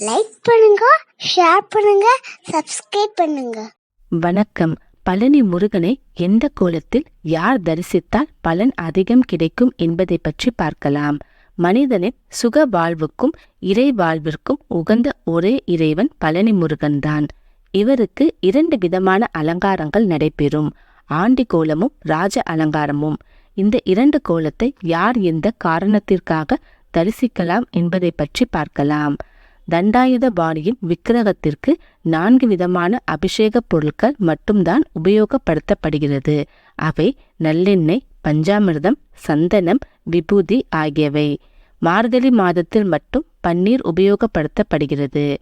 Like பண்ணுங்க share பண்ணுங்க subscribe பண்ணுங்க. வணக்கம். பழனி முருகனை எந்த கோலத்தில் யார் தரிசித்தால் பலன் அதிகம் கிடைக்கும் என்பதை பற்றி பார்க்கலாம். மனிதனின் சுக வாழ்வுக்கும் இறை வாழ்விற்கும் உகந்த ஒரே இறைவன் பழனி முருகன்தான். இவருக்கு இரண்டு விதமான அலங்காரங்கள் நடைபெறும். ஆண்டி கோலமும் ராஜ அலங்காரமும். இந்த இரண்டு கோலத்தை யார் எந்த காரணத்திற்காக தரிசிக்கலாம் என்பதை பற்றி பார்க்கலாம். தண்டாயுத பாணியின் விக்கிரகத்திற்கு நான்கு விதமான அபிஷேகப் பொருட்கள் மட்டும்தான் உபயோகப்படுத்தப்படுகிறது. அவை நல்லெண்ணெய் பஞ்சாமிர்தம் சந்தனம் விபூதி ஆகியவை. மார்கழி மாதத்தில் மட்டும் பன்னீர் உபயோகப்படுத்தப்படுகிறது.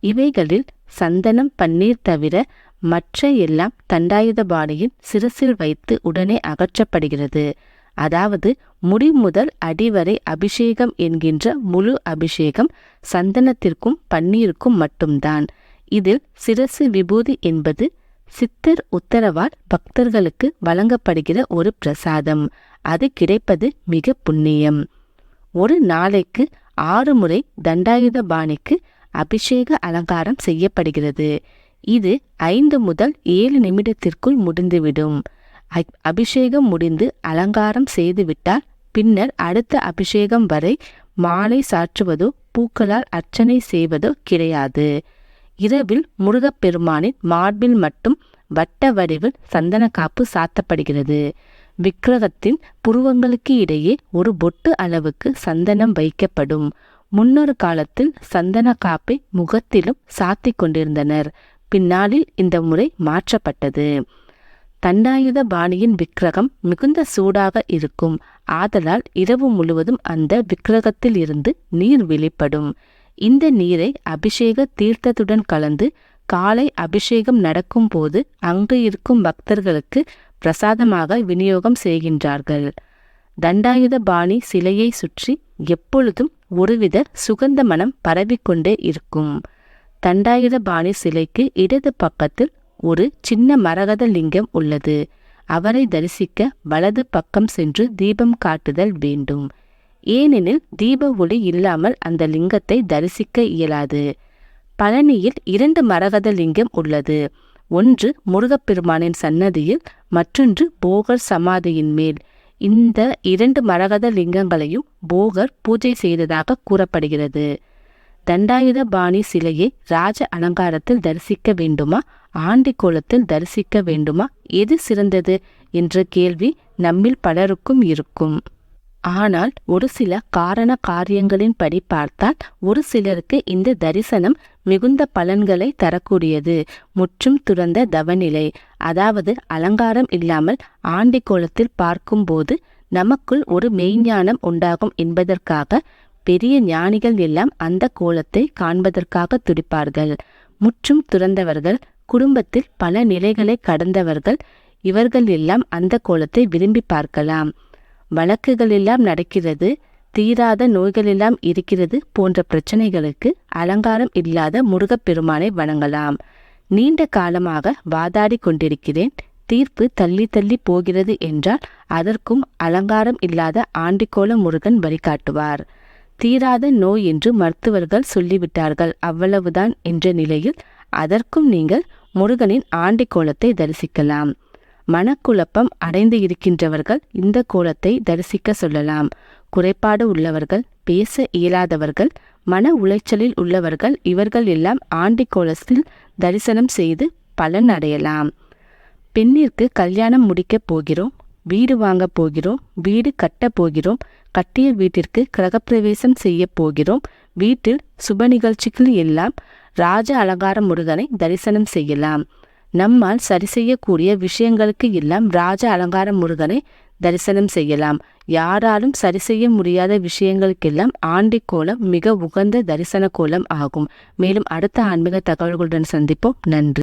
இவைகளில் சந்தனம் பன்னீர் தவிர மற்ற எல்லாம் தண்டாயுத பாணியின் சிரசில் வைத்து உடனே அகற்றப்படுகிறது. அதாவது முடி முதல் அடிவரை அபிஷேகம் என்கின்ற முழு அபிஷேகம் சந்தனத்திற்கும் பன்னீருக்கும் மட்டும்தான். இதில் சிரசு விபூதி என்பது சித்தர் உத்தரவால் பக்தர்களுக்கு வழங்கப்படுகிற ஒரு பிரசாதம். அது கிடைப்பது மிக புண்ணியம். ஒரு நாளைக்கு ஆறு முறை தண்டாயுத பாணிக்கு அபிஷேக அலங்காரம் செய்யப்படுகிறது. இது ஐந்து முதல் ஏழு நிமிடத்திற்குள் முடிந்துவிடும். அபிஷேகம் முடிந்து அலங்காரம் செய்துவிட்டால் பின்னர் அடுத்த அபிஷேகம் வரை மாலை சாற்றுவதோ பூக்களால் அர்ச்சனை செய்வதோ கிடையாது. இரவில் முருகப்பெருமானின் மார்பில் மட்டும் வட்ட வடிவில் சந்தன காப்பு சாத்தப்படுகிறது. விக்கிரகத்தின் புருவங்களுக்கு இடையே ஒரு பொட்டு அளவுக்கு சந்தனம் வைக்கப்படும். முன்னொரு காலத்தில் சந்தன காப்பை முகத்திலும் சாத்திக் கொண்டிருந்தனர். பின்னாளில் இந்த முறை மாற்றப்பட்டது. தண்டாயுத பாணியின் விக்கிரகம் மிகுந்த சூடாக இருக்கும். ஆதலால் இரவு முழுவதும் அந்த விக்கிரகத்தில் இருந்து நீர் வெளிப்படும். இந்த நீரை அபிஷேக தீர்த்தத்துடன் கலந்து காலை அபிஷேகம் நடக்கும் போது அங்கு இருக்கும் பக்தர்களுக்கு பிரசாதமாக விநியோகம் செய்கின்றார்கள். தண்டாயுத பாணி சிலையை சுற்றி எப்பொழுதும் ஒருவித சுகந்த மனம் பரவிக்கொண்டே இருக்கும். தண்டாயுத பாணி சிலைக்கு இடது பக்கத்தில் ஒரு சின்ன மரகத லிங்கம் உள்ளது. அவரை தரிசிக்க வலது பக்கம் சென்று தீபம் காட்டுதல் வேண்டும். ஏனெனில் தீப ஒளி இல்லாமல் அந்த லிங்கத்தை தரிசிக்க இயலாது. பழனியில் இரண்டு மரகத லிங்கம் உள்ளது. ஒன்று முருகப்பெருமானின் சன்னதியில் மற்றொன்று போகர் சமாதியின் மேல். இந்த இரண்டு மரகத லிங்கங்களையும் போகர் பூஜை செய்ததாக கூறப்படுகிறது. தண்டாயுத பாணி சிலையை ராஜ அலங்காரத்தில் தரிசிக்க வேண்டுமா? ஆண்டி கோலத்தில் தரிசிக்க வேண்டுமா? எது சிறந்தது? என்ற கேள்வி நம்மில் பலருக்கும் இருக்கும். ஆனால் ஒரு சில காரண காரியங்களின்படி பார்த்தால் ஒரு சிலருக்கு இந்த தரிசனம் மிகுந்த பலன்களை தரக்கூடியது. முற்றும் துறந்த தவநிலை அதாவது அலங்காரம் இல்லாமல் ஆண்டி கோலத்தில் பார்க்கும்போது நமக்குள் ஒரு மெய்ஞானம் உண்டாகும் என்பதற்காக பெரிய ஞானிகள் எல்லாம் அந்த கோலத்தை காண்பதற்காக துடிப்பார்கள். முற்றும் துறந்தவர்கள் குடும்பத்தில் பல நிலைகளை கடந்தவர்கள் இவர்கள் எல்லாம் அந்த கோலத்தை விரும்பி பார்க்கலாம். வழக்குகளெல்லாம் நடக்கிறது தீராத நோய்களெல்லாம் இருக்கிறது போன்ற பிரச்சனைகளுக்கு அலங்காரம் இல்லாத முருகப்பெருமானை வணங்கலாம். நீண்ட காலமாக வாதாடி கொண்டிருக்கிறேன் தீர்ப்பு தள்ளி தள்ளி போகிறது என்றால் அதற்கும் அலங்காரம் இல்லாத ஆண்டிக்கோல முருகன் வழிகாட்டுவார். தீராத நோய் என்று மருத்துவர்கள் சொல்லிவிட்டார்கள் அவ்வளவுதான் என்ற நிலையில் அதற்கும் நீங்கள் முருகனின் ஆண்டி கோலத்தை தரிசிக்கலாம். மனக்குழப்பம் அடைந்து இருக்கின்றவர்கள் இந்த கோலத்தை தரிசிக்க சொல்லலாம். குறைபாடு உள்ளவர்கள் பேச இயலாதவர்கள் மன உளைச்சலில் உள்ளவர்கள் இவர்கள் எல்லாம் ஆண்டி கோலத்தில் தரிசனம் செய்து பலன் அடையலாம். பெண்ணிற்கு கல்யாணம் முடிக்கப் போகிறோம் வீடு வாங்கப் போகிறோம் வீடு கட்டப் போகிறோம் கட்டிய வீட்டிற்கு கிரகப்பிரவேசம் செய்ய போகிறோம் வீட்டில் சுப நிகழ்ச்சிகள் எல்லாம் ராஜ அலங்கார முருகனை தரிசனம் செய்யலாம். நம்மால் சரி செய்யக்கூடிய விஷயங்களுக்கு எல்லாம் ராஜ அலங்கார முருகனை தரிசனம் செய்யலாம். யாராலும் சரி செய்ய முடியாத விஷயங்களுக்கெல்லாம் ஆண்டி கோலம் மிக உகந்த தரிசன கோலம் ஆகும். மேலும் அடுத்த ஆன்மீக தகவல்களுடன் சந்திப்போம். நன்றி.